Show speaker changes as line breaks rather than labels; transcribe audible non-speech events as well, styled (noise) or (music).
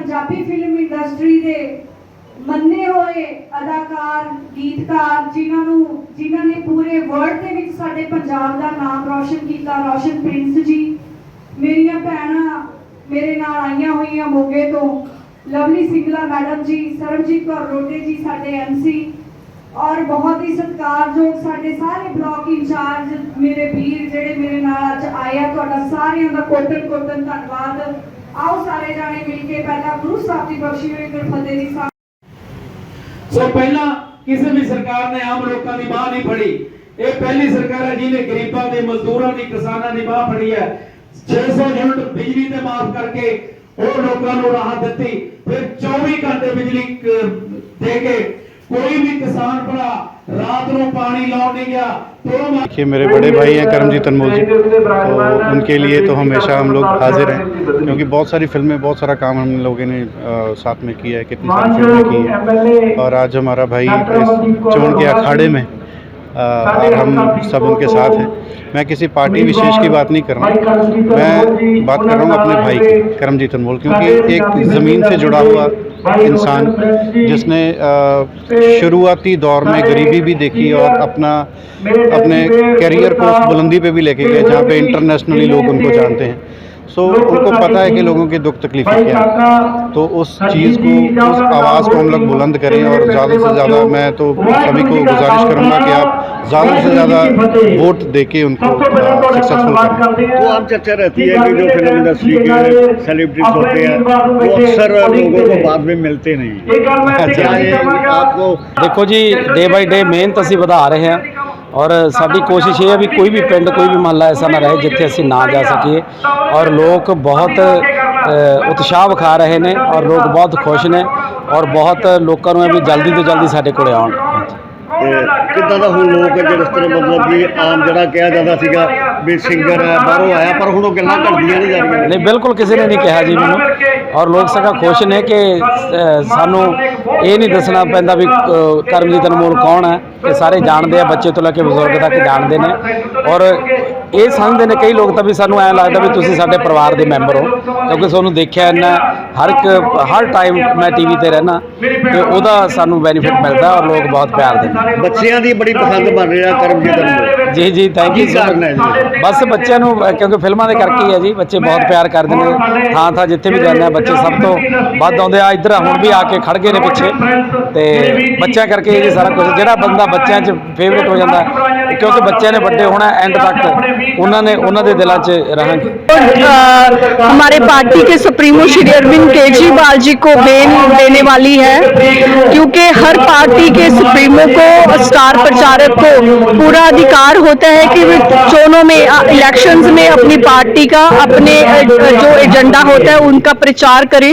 Punjabi film industry ਦੇ ਮੰਨੇ ਹੋਏ ਅਦਾਕਾਰ, ਗੀਤਕਾਰ ਜਿਨ੍ਹਾਂ ਨੂੰ, ਜਿਨ੍ਹਾਂ ਨੇ ਪੂਰੇ ਵਰਲਡ ਦੇ ਵਿੱਚ ਸਾਡੇ ਪੰਜਾਬ ਦਾ ਨਾਮ ਰੌਸ਼ਨ ਕੀਤਾ, ਰੌਸ਼ਨ ਪ੍ਰਿੰਸ ਜੀ। ਮੇਰੀਆਂ ਭੈਣਾਂ ਮੇਰੇ ਨਾਲ ਆਈਆਂ ਹੋਈਆਂ ਮੋਗੇ ਤੋਂ। ਲਵਲੀ ਸਿੰਗਲਾ ਮੈਡਮ ਜੀ, ਸਰਬਜੀਤ ਕੌਰ ਰੋਡੇ ਜੀ ਸਾਡੇ ਐਮਸੀ ਔਰ ਬਹੁਤ ਹੀ ਸਤਿਕਾਰਯੋਗ ਸਾਡੇ ਸਾਰੇ ਬਲਾਕ ਇੰਚਾਰਜ ਮੇਰੇ ਵੀਰ ਜਿਹੜੇ ਮੇਰੇ ਨਾਲ ਅੱਜ ਆਏ ਆ, ਤੁਹਾਡਾ ਸਾਰਿਆਂ ਦਾ ਕੋਟਨ ਕੋਟਨ ਧੰਨਵਾਦ। ਆਓ ਸਾਰੇ ਜਾਣੇ ਮਿਲ ਕੇ ਪਹਿਲਾਂ ਗੁਰੂ ਸਾਹਿਬ ਦੀ ਬਖਸ਼ੀ ਹੋਈ ਗੁਰਫਤਿਹ ਦੀ ਸਾ
ਸੋ ਪਹਿਲਾਂ ਕਿਸੇ ਵੀ ਸਰਕਾਰ ਨੇ ਆਮ ਲੋਕਾਂ ਦੀ ਬਾਹ ਨਹੀਂ ਫੜੀ। ਇਹ ਪਹਿਲੀ ਸਰਕਾਰ ਹੈ ਜਿਹਨੇ ਗਰੀਬਾਂ ਦੇ ਮਜ਼ਦੂਰਾਂ ਦੀ, ਕਿਸਾਨਾਂ ਦੀ ਬਾਹ ਫੜੀ ਹੈ। 600 ਯੂਨਿਟ ਬਿਜਲੀ ਤੇ ਮਾਫ ਕਰਕੇ ਉਹ ਲੋਕਾਂ ਨੂੰ ਰਾਹਤ ਦਿੱਤੀ। ਫਿਰ 24 ਘੰਟੇ ਬਿਜਲੀ ਦੇ ਕੇ कोई भी किसान रात को पानी गया तो
देखिए मेरे बड़े भाई हैं करमजीत अनमोल जी। तो उनके लिए तो हमेशा हम लोग हाजिर हैं क्योंकि बहुत सारी फ़िल्में बहुत सारा काम हम लोगों ने साथ में किया है कितनी सारी फ़िल्में की हैं। और आज हमारा भाई इस चोन के अखाड़े में और हम सब उनके साथ हैं। मैं किसी पार्टी विशेष की बात नहीं कर रहा मैं बात कर रहा हूँ अपने भाई की, करमजीत अनमोल, क्योंकि एक ज़मीन से जुड़ा हुआ इंसान जिसने शुरुआती दौर में गरीबी भी देखी और अपना, अपने करियर को उस बुलंदी पे भी लेके गए, जहाँ पे इंटरनेशनली लोग उनको जानते हैं। सो उनको पता है कि लोगों की दुख तकलीफें क्या है तो उस चीज़ को उस आवाज़ को हम लोग बुलंद करें और ज़्यादा से ज़्यादा मैं तो सभी को गुजारिश करूँगा कि आप ज़्यादा से ज़्यादा वोट दे के उनको सक्सेसफुल करें
तो आम चर्चा रहती है कि जो फिल्म इंडस्ट्री के सेलिब्रिटीज होते हैं वो अक्सर लोगों को बाद में मिलते नहीं (laughs) क्या ये आपको
ਦੇਖੋ ਜੀ ਡੇ ਬਾਈ ਡੇ ਮਿਹਨਤ ਅਸੀਂ ਵਧਾ ਰਹੇ ਹਾਂ ਔਰ ਸਾਡੀ ਕੋਸ਼ਿਸ਼ ਇਹ ਹੈ ਵੀ ਕੋਈ ਵੀ ਪਿੰਡ ਕੋਈ ਵੀ ਮਹੱਲਾ ਐਸਾ ਨਾ ਰਹੇ ਜਿੱਥੇ ਅਸੀਂ ਨਾ ਜਾ ਸਕੀਏ। ਔਰ ਲੋਕ ਬਹੁਤ ਉਤਸ਼ਾਹ ਵਿਖਾ ਰਹੇ ਨੇ ਔਰ ਲੋਕ ਬਹੁਤ ਖੁਸ਼ ਨੇ ਔਰ ਬਹੁਤ ਲੋਕਾਂ ਨੂੰ ਹੈ ਵੀ ਜਲਦੀ ਤੋਂ ਜਲਦੀ ਸਾਡੇ ਕੋਲੇ ਆਉਣ।
ਤੇ ਕਿੱਦਾਂ ਦਾ ਹੁਣ ਲੋਕ ਜਿਸ ਤਰ੍ਹਾਂ ਮਤਲਬ ਕਿ ਆਮ ਜਿਹੜਾ ਕਿਹਾ ਜਾਂਦਾ ਸੀਗਾ ਵੀ ਸਿੰਗਰ ਹੈ ਬਾਹਰੋਂ ਆਇਆ ਪਰ ਹੁਣ ਉਹ ਗੱਲਾਂ ਕਰਦੀਆਂ ਨਹੀਂ ਜਾ ਰਹੀਆਂ।
ਨਹੀਂ ਬਿਲਕੁਲ ਕਿਸੇ ਨੇ ਨਹੀਂ ਕਿਹਾ ਜੀ ਮੈਨੂੰ। ਔਰ ਲੋਕ ਸਗਾ ਖੁਸ਼ ਨੇ ਕਿ ਸਾਨੂੰ ਇਹ ਨਹੀਂ ਦੱਸਣਾ ਪੈਂਦਾ ਵੀ ਕਰਮਜੀਤ ਅਨਮੋਲ ਕੌਣ ਹੈ। ਕਿ ਸਾਰੇ ਜਾਣਦੇ ਆ ਬੱਚੇ ਤੋਂ ਲੈ ਕੇ ਬਜ਼ੁਰਗ ਤੱਕ ਜਾਣਦੇ ਨੇ। ਔਰ ਇਹ ਸਮਝਦੇ ਨੇ ਕਈ ਲੋਕ ਤਾਂ ਵੀ ਸਾਨੂੰ ਐਂ ਲੱਗਦਾ ਵੀ ਤੁਸੀਂ ਸਾਡੇ ਪਰਿਵਾਰ ਦੇ ਮੈਂਬਰ ਹੋ। ਕਿਉਂਕਿ ਤੁਹਾਨੂੰ ਦੇਖਿਆ ਇੰਨਾ ਹਰ ਇੱਕ ਹਰ ਟਾਈਮ ਮੈਂ ਟੀਵੀ ਤੇ ਰਹਿਣਾ ਤੇ ਉਹਦਾ ਸਾਨੂੰ ਬੈਨੀਫਿਟ ਮਿਲਦਾ ਔਰ ਲੋਕ ਬਹੁਤ ਪਿਆਰ ਦਿੰਦੇ ਨੇ।
ਬੱਚਿਆਂ ਦੀ ਬੜੀ ਪਸੰਦ ਬਣ ਰਿਹਾ ਕਰਮਜੀਤ ਅਨਮੋਲ।
ਜੀ ਜੀ ਥੈਂਕ ਯੂ
ਜੀ?
ਬਸ ਬੱਚਿਆਂ ਨੂੰ ਕਿਉਂਕਿ ਫਿਲਮਾਂ ਦੇ ਕਰਕੇ ਹੀ ਹੈ ਜੀ ਬੱਚੇ ਬਹੁਤ ਪਿਆਰ ਕਰਦੇ ਨੇ। ਥਾਂ ਥਾਂ ਜਿੱਥੇ ਵੀ ਜਾਂਦੇ ਆ ਬੱਚੇ ਸਭ ਤੋਂ ਵੱਧ ਆਉਂਦੇ ਆ। ਇੱਧਰ ਹੁਣ ਵੀ ਆ ਕੇ ਖੜ ਗਏ ਨੇ ਪਿੱਛੇ ਤੇ ਬੱਚਿਆਂ ਕਰਕੇ ਇਹ ਜੀ ਸਾਰਾ ਕੁਝ ਜਿਹੜਾ ਬੰਦਾ ਬੱਚਿਆਂ 'ਚ ਫੇਵਰੇਟ ਹੋ ਜਾਂਦਾ ਹੈ, ਕਿਉਂਕਿ ਬੱਚਿਆਂ ਨੇ ਵੱਡੇ ਹੋਣਾ ਐਂਡ ਤੱਕ ਉਹਨਾਂ ਨੇ ਉਹਨਾਂ ਦੇ ਦਿਲਾਂ 'ਚ ਰਹਾਂਗੇ
अ, हमारे पार्टी के सुप्रीमो श्री अरविंद केजरीवाल जी को बेन देने वाली है क्योंकि हर पार्टी के सुप्रीमो को स्टार प्रचारक को पूरा अधिकार होता है कि वे चुनाव में इलेक्शंस में अपनी पार्टी का अपने अ, जो एजेंडा होता है उनका प्रचार करें